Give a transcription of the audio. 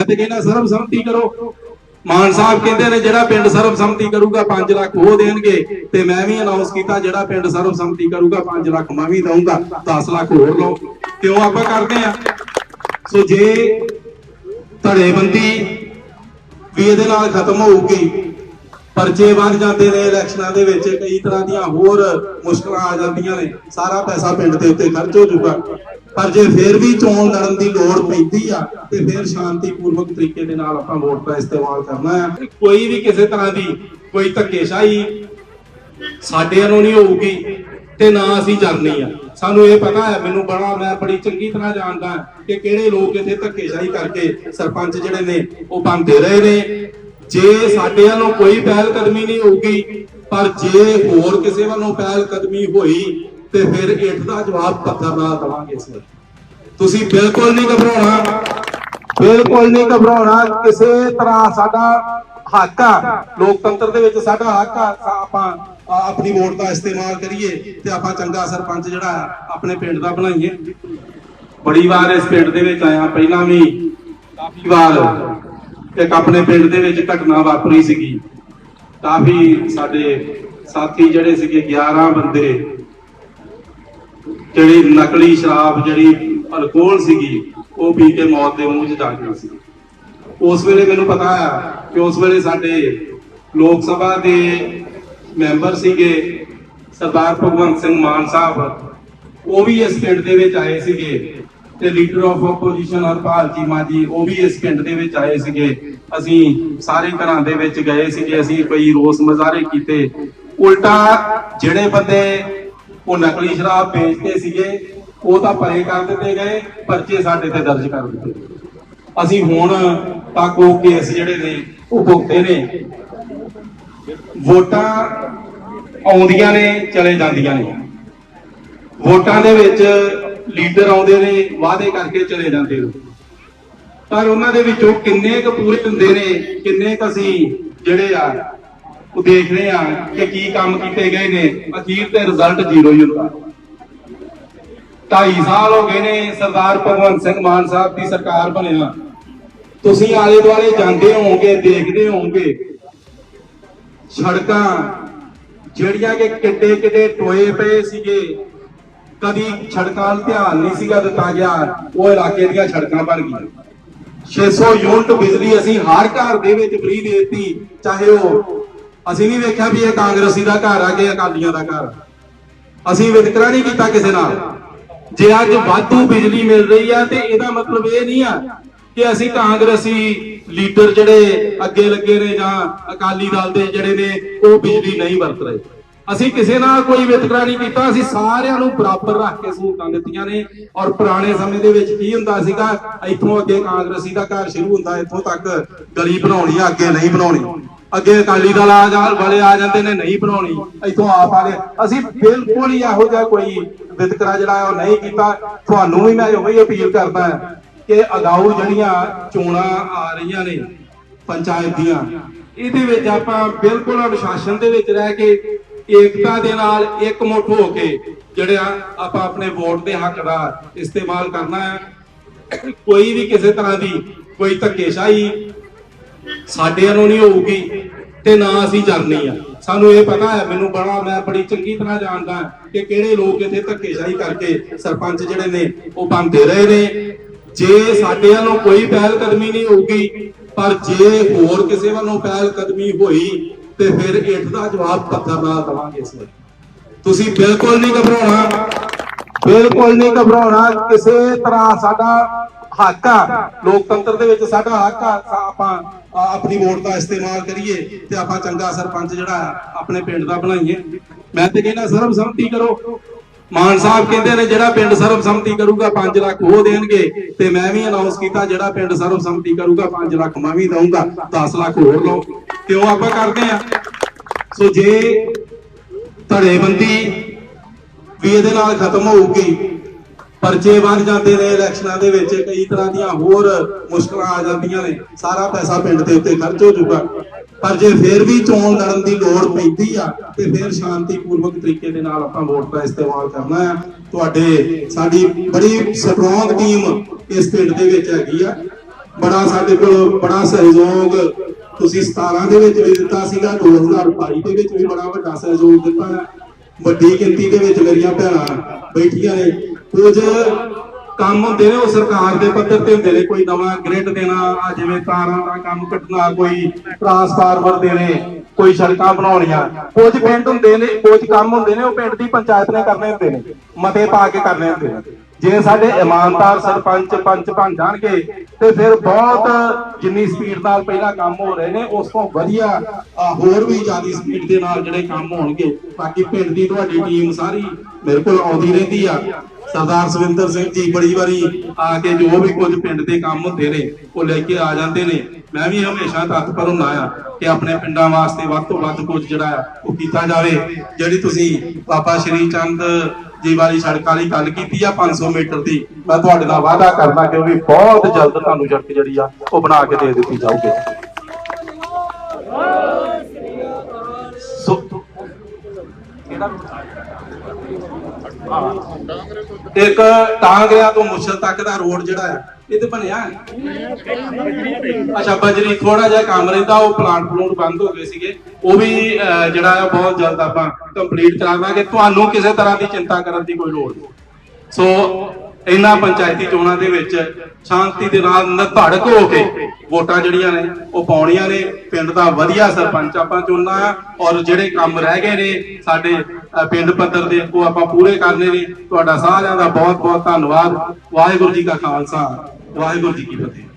ਤੇ ਕਹਿੰਦਾ ਸਰਬਸੰਮਤੀ ਕਰੋ। ਮਾਨ ਸਾਹਿਬ ਕਹਿੰਦੇ ਨੇ, ਜਿਹੜਾ ਪਿੰਡ ਸਰਬਸੰਮਤੀ ਕਰੂਗਾ 5 ਲੱਖ ਉਹ ਦੇਣਗੇ। ਤੇ ਮੈਂ ਵੀ ਅਨਾਉਂਸ ਕੀਤਾ, ਜਿਹੜਾ ਪਿੰਡ ਸਰਬਸੰਮਤੀ ਕਰੂਗਾ 5 ਲੱਖ ਮੈਂ ਵੀ ਦਊਂਗਾ। 10 ਲੱਖ ਹੋਰ ਲਓ। ਕਿਉਂ ਆਪਾਂ ਕਰਦੇ ਆ ਸੋ ਜੇ ਧੜੇਬੰਦੀ ਵੀ ਇਹਦੇ ਨਾਲ ਖਤਮ ਹੋਊਗੀ, ਪਰਚੇ ਵੱਧ ਜਾਂਦੇ ਨੇ ਇਲੈਕਸ਼ਨਾਂ ਦੇ ਵਿੱਚ, ਕਈ ਤਰ੍ਹਾਂ ਦੀਆਂ ਹੋਰ ਮੁਸ਼ਕਲਾਂ ਆ ਜਾਂਦੀਆਂ ਨੇ। ਸਾਰਾ ਪੈਸਾ ਪਿੰਡ ਦੇ ਉੱਤੇ ਖਰਚ ਹੋ ਜਾਊਗਾ। ਪਰ ਜੇ ਫਿਰ ਵੀ ਚੋਣ ਲੜਨ ਦੀ ਲੋੜ ਪੈਂਦੀ ਆ, ਤੇ ਫਿਰ ਸ਼ਾਂਤੀਪੂਰਵਕ ਤਰੀਕੇ ਦੇ ਨਾਲ ਆਪਾਂ ਵੋਟ ਦਾ ਇਸਤੇਮਾਲ ਕਰਨਾ ਆ। ਕੋਈ ਵੀ ਕਿਸੇ ਤਰ੍ਹਾਂ ਦੀ ਕੋਈ ਧੱਕੇਸ਼ਾਹੀ ਸਾਡੇ ਵੱਲੋਂ ਨਹੀਂ ਹੋਊਗੀ, ਤੇ ਨਾ ਅਸੀਂ ਕਰਨੀ ਆ। ਸਾਨੂੰ ਇਹ ਪਤਾ ਹੈ, ਮੈਨੂੰ ਬੜਾ, ਮੈਂ ਬੜੀ ਚੰਗੀ ਤਰ੍ਹਾਂ ਜਾਣਦਾ ਕਿ ਕਿਹੜੇ ਲੋਕ ਇੱਥੇ ਧੱਕੇਸ਼ਾਹੀ ਕਰਕੇ ਸਰਪੰਚ ਜਿਹੜੇ ਨੇ, ਉਹ ਬਣਦੇ ਰਹੇ ਨੇ। ਜੇ ਸਾਡੇ ਵੱਲੋਂ ਕੋਈ ਪਹਿਲ ਕਦਮੀ ਨਹੀਂ ਹੋਊਗੀ, ਪਰ ਜੇ ਹੋਰ ਕਿਸੇ ਵੱਲੋਂ ਪਹਿਲ ਕਦਮੀ ਹੋਈ ਤੇ ਫਿਰ ਇੱਟ ਦਾ ਜਵਾਬ ਪੱਥਰ ਨਾਲ ਦਵਾਂਗੇ ਅਸੀਂ। ਤੁਸੀਂ ਬਿਲਕੁਲ ਨਹੀਂ ਘਬਰਾਉਣਾ। ਬਿਲਕੁਲ ਨਹੀਂ ਘਬਰਾਉਣਾ। ਕਿਸੇ ਤਰ੍ਹਾਂ ਸਾਡਾ ਹੱਕ ਆ, ਲੋਕਤੰਤਰ ਦੇ ਵਿੱਚ ਸਾਡਾ ਹੱਕ ਆ ਆਪਾਂ ਆਪਣੀ ਵੋਟ ਦਾ ਇਸਤੇਮਾਲ ਕਰੀਏ ਤੇ ਆਪਾਂ ਚੰਗਾ ਸਰਪੰਚ ਜਿਹੜਾ ਆਪਣੇ ਪਿੰਡ ਦਾ ਬਣਾਈਏ। ਬੜੀ ਵਾਰ ਇਸ ਪਿੰਡ ਦੇ ਵਿੱਚ ਆਇਆ। ਪਹਿਲਾਂ ਵੀ ਕਾਫੀ ਵਾਰ ਇੱਕ ਆਪਣੇ ਪਿੰਡ ਦੇ ਵਿੱਚ ਘਟਨਾ ਵਾਪਰੀ ਸੀਗੀ। ਕਾਫੀ ਸਾਡੇ ਸਾਥੀ ਜਿਹੜੇ ਸੀਗੇ 11 ਬੰਦੇ ਜਿਹੜੀ ਨਕਲੀ ਸ਼ਰਾਬ, ਜਿਹੜੀ ਅਲਕੋਹਲ ਸੀਗੀ, ਉਹ ਪੀ ਕੇ ਮੌਤ ਦੇ ਮੂੰਹ 'ਚ ਜਾ ਗਈ ਸੀ ਉਸ ਵੇਲੇ ਮੈਨੂੰ ਪਤਾ ਆ ਕਿ ਉਸ ਵੇਲੇ ਸਾਡੇ ਲੋਕ ਸਭਾ ਦੇ ਮੈਂਬਰ ਸੀਗੇ ਸਰਦਾਰ ਭਗਵੰਤ ਸਿੰਘ ਮਾਨ ਸਾਹਿਬ। ਉਹ ਵੀ ਇਸ ਪਿੰਡ ਦੇ ਵਿੱਚ ਆਏ ਸੀਗੇ ਤੇ leader of opposition Harpal Cheema ji, ਉਹ ਵੀ ਇਸ ਪਿੰਡ ਦੇ ਵਿੱਚ ਆਏ ਸੀਗੇ। ਅਸੀਂ ਸਾਰੇ ਘਰਾਂ ਦੇ ਵਿੱਚ ਗਏ ਸੀਗੇ, ਅਸੀਂ ਕੋਈ ਰੋਸ ਮੁਜ਼ਾਹਰੇ ਕੀਤੇ। ਉਲਟਾ ਜਿਹੜੇ ਬੰਦੇ ਉਹ ਨਕਲੀ ਸ਼ਰਾਬ ਵੇਚਦੇ ਸੀਗੇ, ਉਹ ਤਾਂ ਪਰੇ ਕਰ ਦਿੱਤੇ ਗਏ, ਪਰਚੇ ਸਾਡੇ ਤੇ ਦਰਜ ਕਰ ਦਿੱਤੇ। ਅਸੀਂ ਹੁਣ ਤੱਕ ਉਹ ਕੇਸ ਜਿਹੜੇ ਨੇ, ਉਹ ਭੁਗਤੇ ਨੇ। ਵੋਟਾਂ ਆਉਂਦੀਆਂ ਨੇ, ਚਲੇ ਜਾਂਦੀਆਂ ਨੇ। ਵੋਟਾਂ ਦੇ ਵਿੱਚ ਲੀਡਰ ਆਉਂਦੇ ਨੇ, ਵਾਅਦੇ ਕਰਕੇ ਚਲੇ ਜਾਂਦੇ ਨੇ। ਪਰ ਉਹਨਾਂ ਦੇ ਵਿੱਚੋਂ ਕਿੰਨੇ ਕੁ ਪੂਰੇ ਹੁੰਦੇ ਨੇ, ਕਿੰਨੇ ਕੁ ਅਸੀਂ ਜਿਹੜੇ ਆ ਉਹ ਦੇਖਦੇ ਆ ਕਿ ਕੀ ਕੰਮ ਕੀਤੇ ਗਏ ਨੇ। ਅਖੀਰ ਤੇ ਰਿਜ਼ਲਟ ਜ਼ੀਰੋ ਹੀ ਹੁੰਦਾ। 2.5 ਸਾਲ ਹੋ ਗਏ ਨੇ ਸਰਦਾਰ ਭਗਵੰਤ ਸਿੰਘ ਮਾਨ ਸਾਹਿਬ ਦੀ ਸਰਕਾਰ ਬਣਿਆ। ਤੁਸੀਂ ਆਲੇ ਦੁਆਲੇ ਜਾਂਦੇ ਹੋਵੋਗੇ, ਦੇਖਦੇ ਹੋਵੋਗੇ। ਸੜਕਾਂ ਜਿਹੜੀਆਂ ਕਿ ਕਿੱਡੇ ਕਿੱਡੇ ਟੋਏ ਪਏ ਸੀਗੇ, ਕਦੀ ਸੜਕਾਂ ਵੱਲ ਧਿਆਨ ਨਹੀਂ ਸੀਗਾ ਦਿੱਤਾ ਗਿਆ, ਉਹ ਇਲਾਕੇ ਦੀਆਂ ਸੜਕਾਂ ਬਣ ਗਈਆਂ। 600 ਯੂਨਿਟ ਬਿਜਲੀ ਅਸੀਂ ਹਰ ਘਰ ਦੇ ਵਿੱਚ ਫ੍ਰੀ ਦਿੱਤੀ, ਚਾਹੇ ਉਹ ਅਸੀਂ ਨਹੀਂ ਵੇਖਿਆ ਵੀ ਇਹ ਕਾਂਗਰਸੀ ਦਾ ਘਰ ਆ ਕਿ ਅਕਾਲੀਆਂ ਦਾ ਘਰ। ਅਸੀਂ ਵਿਤਕਰਾ ਨਹੀਂ ਕੀਤਾ ਕਿਸੇ ਨਾਲ। ਜੇ ਅੱਜ ਵਾਧੂ ਬਿਜਲੀ ਮਿਲ ਰਹੀ ਆ ਤੇ ਇਹਦਾ ਮਤਲਬ ਇਹ ਨਹੀਂ ਆ ਕਿ ਅਸੀਂ ਕਾਂਗਰਸੀ ਲੀਡਰ ਜਿਹੜੇ ਅੱਗੇ ਲੱਗੇ ਨੇ ਜਾਂ ਅਕਾਲੀ ਦਲ ਦੇ ਜਿਹੜੇ ਨੇ, ਉਹ ਬਿਜਲੀ ਨਹੀਂ ਵਰਤ ਰਹੇ। ਅਸੀਂ ਕਿਸੇ ਨਾਲ ਕੋਈ ਵਿਤਕਰਾ ਨਹੀਂ ਕੀਤਾ। ਅਸੀਂ ਸਾਰਿਆਂ ਨੂੰ ਬਰਾਬਰ ਰੱਖ ਕੇ ਸਹੂਲਤਾਂ ਦਿੱਤੀਆਂ ਨੇ ਔਰ ਪੁਰਾਣੇ ਸਮੇਂ ਦੇ ਵਿੱਚ ਕੀ ਹੁੰਦਾ ਸੀਗਾ, ਇੱਥੋਂ ਅੱਗੇ ਕਾਂਗਰਸੀ ਦਾ ਘਰ ਸ਼ੁਰੂ ਹੁੰਦਾ, ਇੱਥੋਂ ਤੱਕ ਗਲੀ ਬਣਾਉਣੀ ਆ, ਅੱਗੇ ਨਹੀਂ ਬਣਾਉਣੀ। ਅੱਗੇ ਅਕਾਲੀ ਦਲ ਆ ਜਾ ਵਾਲੇ ਆ ਜਾਂਦੇ ਨੇ ਨਹੀਂ ਬਣਾਉਣੀ, ਇੱਥੋਂ ਆਪ ਆ ਗਏ। ਅਸੀਂ ਬਿਲਕੁਲ ਹੀ ਇਹੋ ਜਿਹਾ ਕੋਈ ਵਿਤਕਰਾ ਜਿਹੜਾ ਉਹ ਨਹੀਂ ਕੀਤਾ। ਤੁਹਾਨੂੰ ਵੀ ਮੈਂ ਇਹੋ ਹੀ ਅਪੀਲ ਕਰਦਾ ਕਿ ਅਗਾਊ ਜਿਹੜੀਆਂ ਚੋਣਾਂ ਆ ਰਹੀਆਂ ਨੇ, ਪੰਚਾਇਤ ਦੀਆਂ, ਇਹਦੇ ਵਿੱਚ ਆਪਾਂ ਬਿਲਕੁਲ ਅਨੁਸ਼ਾਸਨ ਦੇ ਵਿੱਚ ਰਹਿ ਕੇ ਏਕਤਾ ਦੇ ਨਾਲ ਇੱਕ ਮੁੱਠ ਹੋ ਕੇ ਜਿਹੜਾ ਆਪਾਂ ਆਪਣੇ ਵੋਟ ਦੇ ਹੱਕ ਦਾ ਇਸਤੇਮਾਲ ਕਰਨਾ ਹੈ। ਕੋਈ ਵੀ ਕਿਸੇ ਤਰ੍ਹਾਂ ਦੀ ਕੋਈ ਧੱਕੇਸ਼ਾਹੀ ਸਾਡੇ ਵੱਲੋਂ ਨਹੀਂ ਹੋਊਗੀ ਤੇ ਨਾ ਅਸੀਂ ਕਰਨੀ ਆ। ਸਾਨੂੰ ਇਹ ਪਤਾ ਹੈ, ਮੈਨੂੰ ਬੜਾ, ਮੈਂ ਬੜੀ ਚੰਗੀ ਤਰ੍ਹਾਂ ਜਾਣਦਾ ਕਿ ਕਿਹੜੇ ਲੋਕ ਇੱਥੇ ਧੱਕੇਸ਼ਾਹੀ ਕਰਕੇ ਸਰਪੰਚ ਜਿਹੜੇ ਨੇ, ਉਹ ਬਣਦੇ ਰਹੇ ਨੇ। ਜੇ ਸਾਡੇ ਵੱਲੋਂ ਕੋਈ ਪਹਿਲ ਕਦਮੀ ਨਹੀਂ ਹੋਊਗੀ, ਪਰ ਜੇ ਹੋਰ ਕਿਸੇ ਵੱਲੋਂ ਪਹਿਲ ਕਦਮੀ ਹੋਈ, ਤੇ ਫਿਰ ਇੱਟ ਦਾ ਜਵਾਬ ਪੱਥਰ ਨਾਲ ਦਵਾਂਗੇ ਅਸੀਂ। ਤੁਸੀਂ ਬਿਲਕੁਲ ਨਹੀਂ ਘਬਰਾਉਣਾ। ਬਿਲਕੁਲ ਨਹੀਂ ਘਬਰਾਉਣਾ। ਕਿਸੇ ਤਰ੍ਹਾਂ ਸਾਡਾ ਹੱਕ। ਆ ਲੋਕਤੰਤਰ ਦੇ ਵਿੱਚ ਸਾਡਾ ਹੱਕ ਆ ਆਪਾਂ ਆਪਣੀ ਵੋਟ ਦਾ ਇਸਤੇਮਾਲ ਕਰੀਏ ਤੇ ਆਪਾਂ ਚੰਗਾ ਸਰਪੰਚ ਜਿਹੜਾ ਆਪਣੇ ਪਿੰਡ ਦਾ ਬਣਾਈਏ। ਮੈਂ ਤੇ ਕਹਿੰਦਾ ਸਰਬਸੰਮਤੀ ਕਰੋ। ਮਾਨ ਸਾਹਿਬ ਕਹਿੰਦੇ ਨੇ ਜਿਹੜਾ ਪਿੰਡ ਸਰਬਸੰਮਤੀ ਕਰੂਗਾ 5 ਲੱਖ ਉਹ ਦੇਣਗੇ ਤੇ ਮੈਂ ਵੀ ਅਨਾਉਂਸ ਕੀਤਾ ਜਿਹੜਾ ਪਿੰਡ ਸਰਬਸੰਮਤੀ ਕਰੂਗਾ 5 ਲੱਖ ਮੈਂ ਵੀ ਦਊਂਗਾ 10 ਲੱਖ ਹੋਰ ਲਓ। ਕਿਉਂ ਆਪਾਂ ਕਰਦੇ ਆ ਸੋ ਜੇ ਧੜੇਬੰਦੀ ਵੀ ਇਹਦੇ ਨਾਲ ਖਤਮ ਹੋਊਗੀ ਪਰਚੇ ਵੰਡ ਜਾਂਦੇ ਨੇ ਇਲੈਕਸ਼ਨਾਂ ਦੇ ਵਿੱਚ, ਕਈ ਤਰ੍ਹਾਂ ਦੀਆਂ ਹੋਰ ਮੁਸ਼ਕਲਾਂ ਆ ਜਾਂਦੀਆਂ ਨੇ। ਸਾਰਾ ਪੈਸਾ ਪਿੰਡ ਦੇ ਉੱਤੇ ਖਰਚ ਹੋ ਜਾਊਗਾ। ਪਰ ਜੇ ਫੇਰ ਵੀ ਚੋਣ ਲੜਨ ਦੀ ਲੋੜ ਪੈਂਦੀ ਆ ਤੇ ਫਿਰ ਸ਼ਾਂਤੀਪੂਰਵਕ ਤਰੀਕੇ ਦੇ ਨਾਲ ਆਪਾਂ ਵੋਟ ਦਾ ਇਸਤੇਮਾਲ ਕਰਨਾ ਆ। ਤੁਹਾਡੇ, ਸਾਡੀ ਬੜੀ ਸਟਰੋਂਗ ਟੀਮ ਇਸ ਪਿੰਡ ਦੇ ਵਿੱਚ ਹੈਗੀ ਆ। ਬੜਾ ਸਾਡੇ ਕੋਲ ਬੜਾ ਸਹਿਯੋਗ, ਤੁਸੀਂ 17 ਦੇ ਵਿੱਚ ਵੀ ਦਿੱਤਾ ਸੀਗਾ 2022 ਦੇ ਵਿੱਚ ਵੀ ਬੜਾ ਵੱਡਾ ਸਹਿਯੋਗ ਦਿੱਤਾ। ਹੈ ਵੱਡੀ ਗਿਣਤੀ ਦੇ ਵਿੱਚ ਮੇਰੀਆਂ ਭੈਣਾਂ ਬੈਠੀਆਂ ਨੇ। ਕੁਝ ਕੰਮ ਹੁੰਦੇ ਨੇ, ਉਹ ਸਰਕਾਰ ਦੇ ਪੱਧਰ ਤੇ ਹੁੰਦੇ ਨੇ। ਕੋਈ ਨਵਾਂ ਗ੍ਰਿਡ ਦੇਣਾ ਜਿਵੇਂ ਤਾਰਾਂ ਦਾ ਕੰਮ ਕੱਢਣਾ, ਕੋਈ ਟਰਾਂਸਫਾਰਮਰ ਦੇਣੇ, ਕੋਈ ਸੜਕਾਂ ਬਣਾਉਣੀਆਂ। ਕੁਝ ਪਿੰਡ ਹੁੰਦੇ ਨੇ, ਕੁਝ ਕੰਮ ਹੁੰਦੇ ਨੇ, ਉਹ ਪਿੰਡ ਦੀ ਪੰਚਾਇਤ ਨੇ ਕਰਨੇ ਹੁੰਦੇ ਨੇ, ਮਤੇ ਪਾ ਕੇ ਕਰਨੇ ਹੁੰਦੇ ਨੇ। ਜੇ ਸਾਡੇ ਇਮਾਨਦਾਰ ਸਰਪੰਚ ਪੰਚ ਬਣ ਜਾਣਗੇ ਤੇ ਫਿਰ ਬਹੁਤ ਜਿੰਨੀ ਸਪੀਡ ਨਾਲ ਪਹਿਲਾਂ ਕੰਮ ਹੋ ਰਹੇ ਨੇ, ਉਸ ਤੋਂ ਵਧੀਆ ਹੋਰ ਵੀ ਜ਼ਿਆਦਾ ਸਪੀਡ ਦੇ ਨਾਲ ਜਿਹੜੇ ਕੰਮ ਹੋਣਗੇ, ਬਾਕੀ ਪਿੰਡ ਦੀ ਤੁਹਾਡੀ ਟੀਮ ਸਾਰੀ ਮੇਰੇ ਕੋਲ ਆਉਂਦੀ ਰਹਿੰਦੀ ਆ। ਸਰਦਾਰ ਸੁਵਿੰਦਰ ਸਿੰਘ ਜੀ ਬੜੀ ਵਾਰੀ ਆ ਕੇ ਜੋ ਵੀ ਕੁਝ ਪਿੰਡ ਦੇ ਕੰਮ ਹੁੰਦੇ ਨੇ, ਉਹ ਲੈ ਕੇ ਆ ਜਾਂਦੇ ਨੇ। ਮੈਂ ਵੀ ਹਮੇਸ਼ਾ ਤਤਪਰ ਹੁੰਦਾ ਆ ਕਿ ਆਪਣੇ ਪਿੰਡਾਂ ਵਾਸਤੇ ਵੱਧ ਤੋਂ ਵੱਧ ਕੁਝ ਜਿਹੜਾ ਆ, ਉਹ ਕੀਤਾ ਜਾਵੇ। ਜਿਹੜੀ ਤੁਸੀਂ ਬਾਬਾ ਸ਼੍ਰੀ ਚੰਦ ਜੀ ਵਾਲੀ ਸੜਕ ਵਾਲੀ ਗੱਲ ਕੀਤੀ ਆ 500 ਮੀਟਰ ਦੀ, ਮੈਂ ਤੁਹਾਡੇ ਨਾਲ ਵਾਅਦਾ ਕਰਦਾ ਕਿ ਬਹੁਤ ਜਲਦ ਤੁਹਾਨੂੰ ਸੜਕ ਜਿਹੜੀ ਆ, ਉਹ ਬਣਾ ਕੇ ਦੇ ਦਿੱਤੀ ਜਾਊਗੀ। ਇੱਕ ਟਾਂਗਰਿਆਂ ਤੋਂ ਮੁਸ਼ਲ ਤੱਕ ਦਾ ਰੋਡ ਜਿਹੜਾ ਹੈ ਇਹ ਤੇ ਬਣਿਆ। ਅੱਛਾ ਬਜਰੀ ਥੋੜਾ ਜਿਹਾ ਕੰਮ ਰਹਿੰਦਾ, ਉਹ ਪਲਾਂਟ ਪਲੂਟ ਬੰਦ ਹੋ ਗਏ ਸੀਗੇ। ਉਹ ਵੀ ਜਿਹੜਾ ਹੈ ਬਹੁਤ ਜਲਦ ਆਪਾਂ ਕੰਪਲੀਟ ਕਰਾਵਾਂਗੇ। ਤੁਹਾਨੂੰ ਕਿਸੇ ਤਰ੍ਹਾਂ ਦੀ ਚਿੰਤਾ ਕਰਨ ਦੀ ਕੋਈ ਲੋੜ ਨਹੀਂ। ਸੋ, ਇਹਨਾਂ ਪੰਚਾਇਤੀ ਚੋਣਾਂ ਦੇ ਵਿੱਚ ਸ਼ਾਂਤੀ ਦੇ ਨਾਲ ਨਿਧੜਕ ਹੋ ਕੇ ਵੋਟਾਂ ਜਿਹੜੀਆਂ ਨੇ, ਉਹ ਪਾਉਣੀਆਂ ਨੇ। ਪਿੰਡ ਦਾ ਵਧੀਆ ਸਰਪੰਚ ਆਪਾਂ ਚੁਣਨਾ ਆ। ਔਰ ਜਿਹੜੇ ਕੰਮ ਰਹਿ ਗਏ ਨੇ, ਸਾਡੇ ਪਿੰਡ ਪੱਧਰ ਦੇ, ਉਹ ਆਪਾਂ ਪੂਰੇ ਕਰਨੇ ਨੇ। ਤੁਹਾਡਾ ਸਾਰਿਆਂ ਦਾ ਬਹੁਤ ਬਹੁਤ ਧੰਨਵਾਦ। ਵਾਹਿਗੁਰੂ ਜੀ ਕਾ ਖਾਲਸਾ। ਵਾਹਿਗੁਰੂ ਜੀ ਕੀ ਫਤਿਹ।